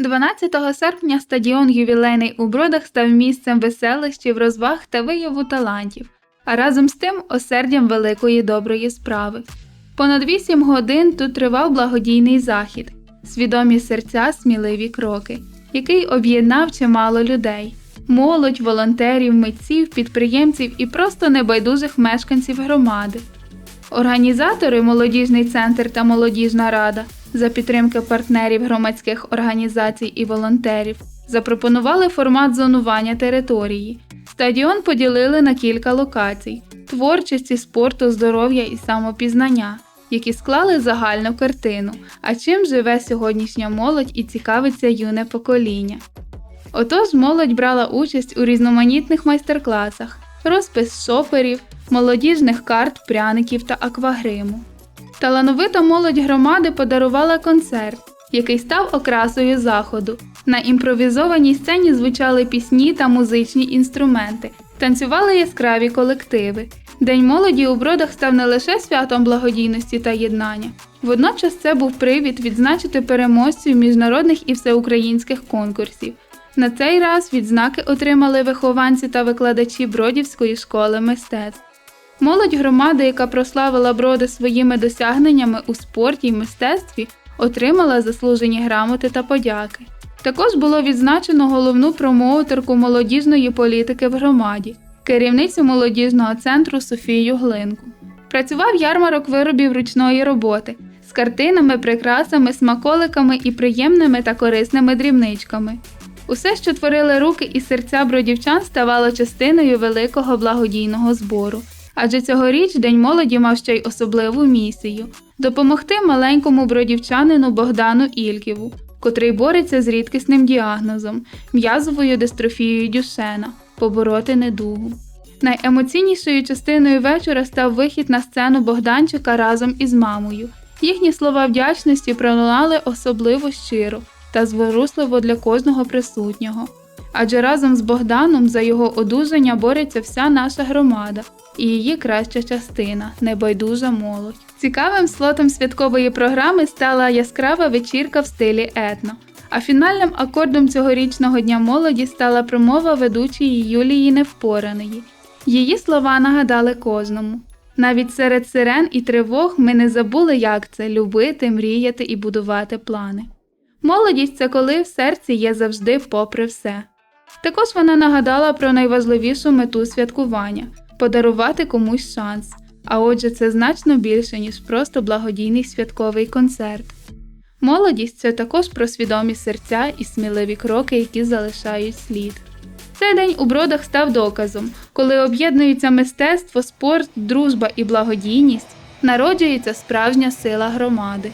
12 серпня стадіон ювілейний у Бродах став місцем веселищів, розваг та вияву талантів, а разом з тим осердям великої доброї справи. Понад 8 годин тут тривав благодійний захід, свідомі серця, сміливі кроки, який об'єднав чимало людей молодь, волонтерів, митців, підприємців і просто небайдужих мешканців громади. Організатори Молодіжний центр та Молодіжна рада за підтримки партнерів громадських організацій і волонтерів запропонували формат зонування території. Стадіон поділили на кілька локацій: творчості, спорту, здоров'я і самопізнання, які склали загальну картину. А чим живе сьогоднішня молодь і цікавиться юне покоління. Отож, молодь брала участь у різноманітних майстер-класах, розпис шоперів, молодіжних карт, пряників та аквагриму. Талановита молодь громади подарувала концерт, який став окрасою заходу. На імпровізованій сцені звучали пісні та музичні інструменти, танцювали яскраві колективи. День молоді у бродах став не лише святом благодійності та єднання. Водночас це був привід відзначити переможців міжнародних і всеукраїнських конкурсів. На цей раз відзнаки отримали вихованці та викладачі Бродівської школи мистецтв. Молодь громади, яка прославила броди своїми досягненнями у спорті й мистецтві, отримала заслужені грамоти та подяки. Також було відзначено головну промоутерку молодіжної політики в громаді, керівницю молодіжного центру Софію Глинку. Працював ярмарок виробів ручної роботи з картинами, прикрасами, смаколиками і приємними та корисними дрібничками. Усе, що творили руки і серця бродівчан, ставало частиною великого благодійного збору. Адже цьогоріч День молоді мав ще й особливу місію допомогти маленькому бродівчанину Богдану Ільківу, котрий бореться з рідкісним діагнозом м'язовою дистрофією Дюшена, побороти недугу. Найемоційнішою частиною вечора став вихід на сцену Богданчика разом із мамою. Їхні слова вдячності пролунали особливо щиро та зворусливо для кожного присутнього. Адже разом з Богданом за його одужання бореться вся наша громада і її краща частина небайдужа молодь. Цікавим слотом святкової програми стала яскрава вечірка в стилі етно. А фінальним акордом цьогорічного дня молоді стала промова ведучої Юлії Невпораної. Її слова нагадали кожному. Навіть серед сирен і тривог ми не забули, як це любити, мріяти і будувати плани. Молодість це коли в серці є завжди попри все. Також вона нагадала про найважливішу мету святкування подарувати комусь шанс. А отже, це значно більше, ніж просто благодійний святковий концерт. Молодість це також про свідомі серця і сміливі кроки, які залишають слід. Цей день у бродах став доказом, коли об'єднуються мистецтво, спорт, дружба і благодійність, народжується справжня сила громади.